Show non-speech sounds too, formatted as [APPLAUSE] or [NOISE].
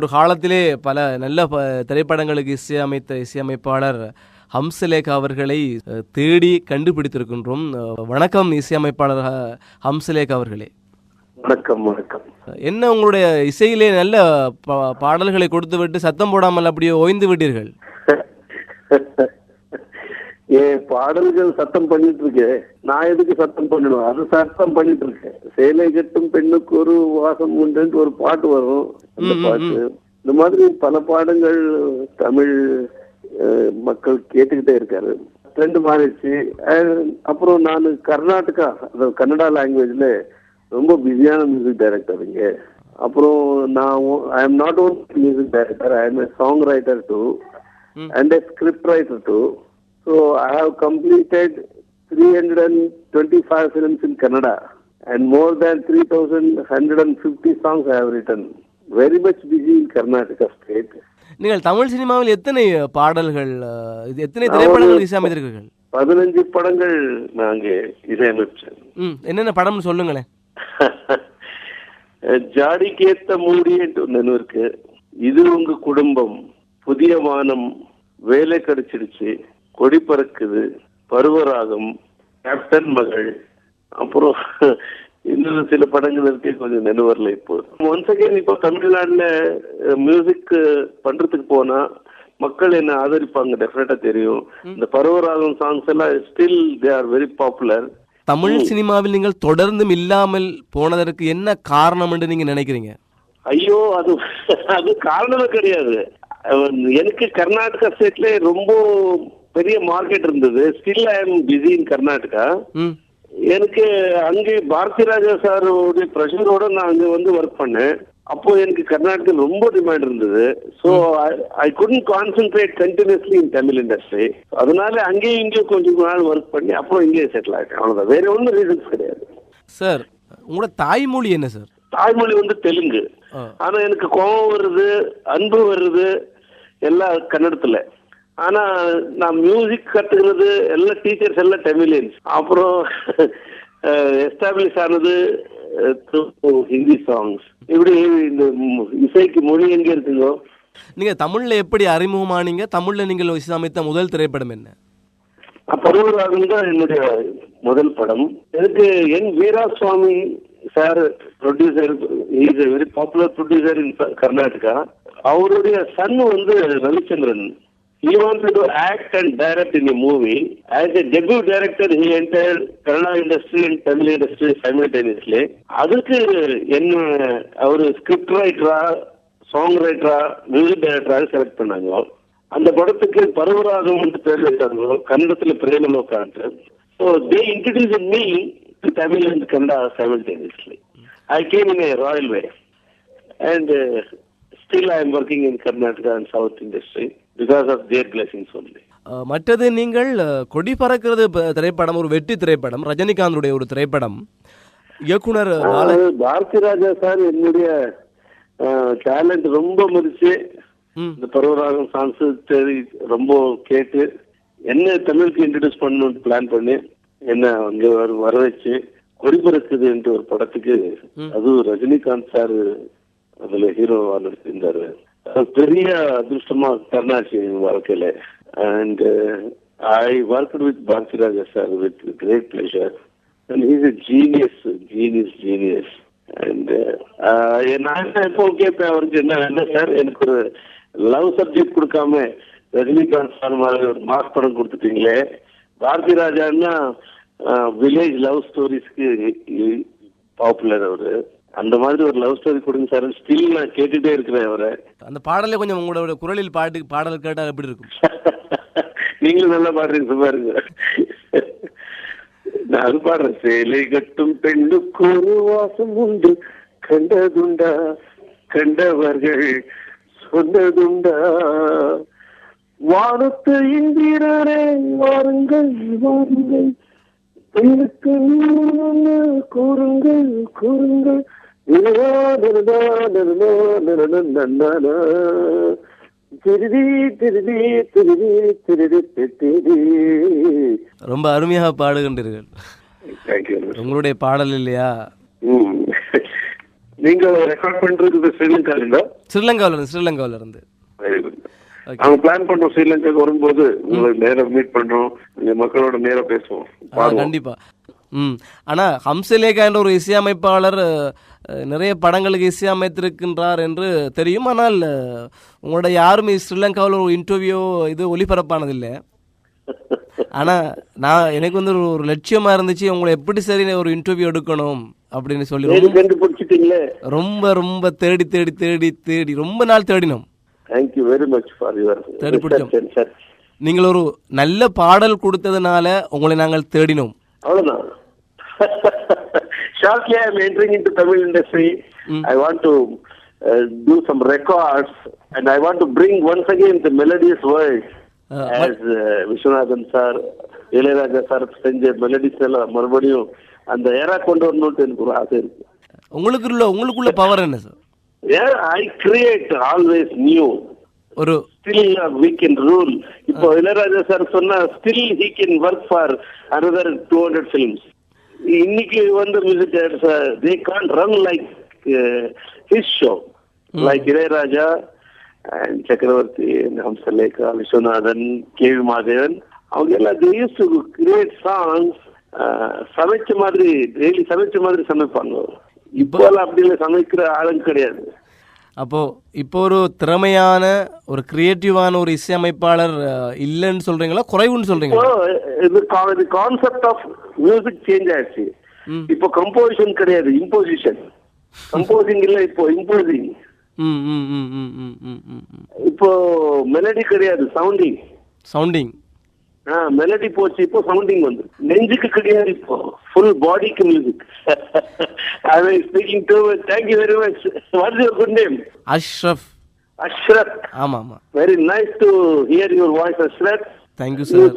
ஒரு காலத்திலே பல நல்ல திரைப்படங்களுக்கு இசையமைத்த இசையமைப்பாளர் ஹம்சலேகா அவர்களை தேடி கண்டுபிடித்திருக்கின்றோம். வணக்கம் இசையமைப்பாளர் ஹம்சலேகா அவர்களே. வணக்கம் வணக்கம். என்ன உங்களுடைய இசையிலே நல்ல பாடல்களை கொடுத்து விட்டு சத்தம் போடாமல் அப்படியே ஓய்ந்து விட்டீர்கள்? ஏன் பாடல்கள் சத்தம் பண்ணிட்டு இருக்கு. நான் எதுக்கு சத்தம் பண்ணணும் அது சத்தம் பண்ணிட்டு இருக்கேன் சேலை கட்டும் பெண்ணுக்கு ஒரு வாசம் உண்டுன்ட்டு ஒரு பாட்டு வரும். அந்த பாட்டு. இந்த மாதிரி பல பாடங்கள் தமிழ் மக்கள் கேட்டுக்கிட்டே இருக்காரு. ட்ரெண்ட் மாறிடுச்சு. அப்புறம் நான் கர்நாடகா அதாவது கன்னடா லாங்குவேஜ்ல ரொம்ப பிஸியான மியூசிக் டைரக்டர் இங்க. அப்புறம் நான் I am not only music director I am a song writer too and a script writer too. So I have completed 325 films in Kannada and more than 3,150 songs I have written. Very much busy in Karnataka state. நீங்கள் தமிழ் சினிமாவில் எத்தனை பாடல்கள் இது எத்தனை திரைப்படங்கள் இசையமைத்திருக்கிறீர்கள்? பதினஞ்சு படங்கள் நாங்க இசையமைச்சேன் என்னென்ன படம்னு சொல்லுங்களேன். [LAUGHS] ஜாடிக்கேத்த மூடின்ட்டு ஒன்று இருக்கு. இது உங்க குடும்பம். புதிய வானம் வேலை கிடைச்சிடுச்சு கொடி பறக்குது பருவராகம் கேப்டன் மகள். அப்புறம் இன்னும் சில படங்கள் இருக்கு கொஞ்சம் நினைவரில் இப்போ. ஒன்ஸ் அகேன் இப்போ தமிழ்நாட்டுல மியூசிக் பண்றதுக்கு போனா மக்கள் என்ன ஆதரிப்பாங்க டெஃபினட்டா தெரியும். இந்த பருவராகம் சாங்ஸ் எல்லாம் still they are very popular Tamil சினிமாவில் நீங்கள் தொடர்ந்தும் இல்லாமல் போனதற்கு என்ன காரணம் என்று நீங்க நினைக்கிறீங்க? ஐயோ அது அது காரணமே கிடையாது. எனக்கு கர்நாடகா ஸ்டேட்ல ரொம்ப பெரிய மார்க்கெட் இருந்தது. Still I am busy in Karnataka எனக்கு அங்கே பாரதி ராஜா சாரோட ப்ரெஷரோட நான் அங்க வந்து ஒர்க் பண்ணேன். அப்போ எனக்கு கர்நாடகா ரொம்ப டிமாண்ட் இருந்தது. So I couldn't concentrate continuously in Tamil industry அதனால அங்கேயும் இங்கேயும் கொஞ்சம் நாள் ஒர்க் பண்ணி அப்புறம் இங்கேயே செட்டில் ஆகிட்டேன் அவ்வளோதான் வேற ஒன்றும் ரீசன்ஸ் கிடையாது. சார் உங்களோட தாய்மொழி என்ன சார் தாய்மொழி வந்து தெலுங்கு. ஆனா எனக்கு கோபம் வருது அன்பு வருது எல்லாம் கன்னடத்துல. ஆனா நான் மியூசிக் கத்துக்கிறது எல்லாம் டீச்சர்ஸ் எல்லாம் தமிழியன்ஸ் அப்புறம் [LAUGHS] எஸ்டாப்ளிஷ் ஆனது ஹிந்தி சாங்ஸ் இப்படி இந்த இசைக்கு மொழி எங்க இருக்குதோ நீங்க தமிழ்ல எப்படி அறிமுகமானீங்க? தமிழ்ல நீங்கள் இசையமைத்த முதல் திரைப்படம் என்ன? பருவராகம் தான் என்னுடைய முதல் படம். எனக்கு என் Veeraswamy sir producer is very popular producer in Karnataka அவருடைய சன் வந்து Ravichandran. He wanted to act and direct in a movie. As a debut director, he entered Kannada industry and Tamil industry simultaneously. அதுக்கு என்ன அவர் script ரைட்டரா song ரைட்டரா music டைரக்டரா select பண்ணாங்க. அந்த படத்துக்கு பருவராகம் வந்து பேர் வச்சாங்க கன்னடத்துல பிரேமலோகான்ட்டு so they introduce me to Tamil and Kannada simultaneously I came in a royal way and still I am working in Karnataka and south industry because of their blessings only மற்றது நீங்கள் கொடி பறக்கிறது திரைப்படம் ஒரு வெற்றி திரைப்படம் ரஜினிகாந்துடைய ஒரு திரைப்படம். இயக்குனர் பாரதி ராஜா சார் என்னுடைய டேலண்ட் ரொம்ப மதிச்சு இந்த பருவராகம் சாங்ஸ் ரொம்ப கேட்டு என்ன தமிழுக்கு இன்ட்ரடியூஸ் பண்ணணும்னு பிளான் பண்ணி என்ன அங்க வர வர வச்சு கொடிபறக்குதுன்ற ஒரு படத்துக்கு அதுவும் ரஜினிகாந்த் சார் அதுல ஹீரோவா நடிச்சிருந்தாரு பெரிய அதிர்ஷ்டமா கருணாச்சி என் வாழ்க்கையில. And I work with Bharathi Raja sir with great pleasure and he's a genius genius genius and நான் எப்போ கேட்பேன் அவருக்கு என்ன என்ன சார் எனக்கு ஒரு லவ் சப்ஜெக்ட் கொடுக்காம ரஜினிகாந்த் சார் மாதிரி ஒரு மாஸ் படம் கொடுத்துட்டீங்களே. பாரதி ராஜான்னா வில்லேஜ் லவ் ஸ்டோரிஸ்க்கு பாப்புலர் அவரு. அந்த மாதிரி ஒரு லவ் ஸ்டோரி கொடுங்க சார் ஸ்டில் நான் கேட்டுட்டே இருக்கிறேன் அவரை. அந்த பாடலை கொஞ்சம் உங்களோட குரலில் பாட்டு பாடல் கேட்டால் எப்படி இருக்கும்? [LAUGHS] நீங்களும் நல்லா பாடுறீங்க இருங்க. நான் பாடுறேன் சேலை கட்டும் பெண்ணுக்கு ஒரு வாசம் உண்டு. கண்டதுண்டா கண்டவர்கள் சொன்னதுண்டா. வானத்து இந்திரரே வாருங்கள் வாருங்கள். பெண்ணுக்கு கூறுங்கள் கூறுங்கள். ரொம்ப அருமையாக பாடுகின்றீர்கள். உங்களுடைய பாடல் இல்லையா? நீங்க ரெக்கார்ட் பண்றது ஸ்ரீலங்கால இருந்தா ஸ்ரீலங்காவில இருந்து ஸ்ரீலங்காவில இருந்து அவங்க பிளான் பண்றோம் ஸ்ரீலங்காக்கு வரும்போது. உங்களை நேரம் மீட் பண்றோம். மக்களோட நேரம் பேசுவோம். கண்டிப்பா. ம். ஆனா ஹம்சலேகா என்ற ஒரு இசையமைப்பாளர் நிறைய படங்களுக்கு இசையமைத்திருக்கின்றார் என்று தெரியும். ஆனால் உங்களோட யாருமே ஸ்ரீலங்காவில் ஒரு இன்டர்வியூ இது ஒளிபரப்பானதில்லை. ஆனா நான் எனக்கு வந்து ஒரு- லட்சியமா இருந்துச்சு உங்களை எப்படி சரி ஒரு இன்டர்வியூ எடுக்கணும் அப்படின்னு சொல்லி ரொம்ப ரொம்ப ரொம்ப தேடி தேடி தேடி தேடி ரொம்ப நாள் தேடினோம். Thank you very much for your தேடி பிடிச்சோம். நீங்கள் ஒரு நல்ல பாடல் கொடுத்ததுனால உங்களை நாங்கள் தேடினோம். அவ்வளவுதான். Shortly I am entering in to Tamil industry I want to do some records and I want to bring once again the melodious world as Viswanathan sir Ilaiyaraaja sir செஞ்ச மெலடிஸ் எல்லாம் மறுபடியும் அந்த ஏரா கொண்டு வரணும்னு எனக்கு ஒரு ஆசை இருக்கு. உங்களுக்குள்ள உங்களுக்குள்ள பவர் என்ன sir I create always new ஒரு ஸ்டில் we can ரூல் இப்போ இளையராஜா சார் சொன்னா still he can work for another two hundred films இன்னைக்கு வந்து music directors they can run like his show like Ilaiyaraaja and Chakravarthy Hamsalekha Viswanathan K V Mahadevan அவங்க எல்லாம் they use to create songs சமைச்ச மாதிரி daily சமைச்ச மாதிரி சமைப்பாங்க. இப்போ அப்படி இல்லை சமைக்கிற ஆளுங்க கிடையாது. அப்போது இப்போ ஒரு திறமையான ஒரு கிரியேட்டிவான ஒரு இசையமைப்பாளர் இல்லைன்னு சொல்றீங்களா? குறைவுன்னு சொல்றீங்களா? இது கான்செப்ட் ஆஃப் மியூசிக் சேஞ்ச் ஆயிடுச்சு. இப்போ கம்போசிஷன் கிடையாது இம்போசிஷன் கம்போசிங் இல்ல இப்போ இம்போசிங் இப்போ மெலடி கிடையாது சவுண்டிங் சவுண்டிங் மெலடி போச்சு இப்போ சவுண்டிங் வந்து. நெஞ்சுக்கு கிடையாது இப்போ. ஃபுல் பாடிக்கு music I speaking to thank you very much what's your good name Ashraf Ashrat ஆமாம் ஆமாம். Very nice to hear your voice Ashrat thank you sir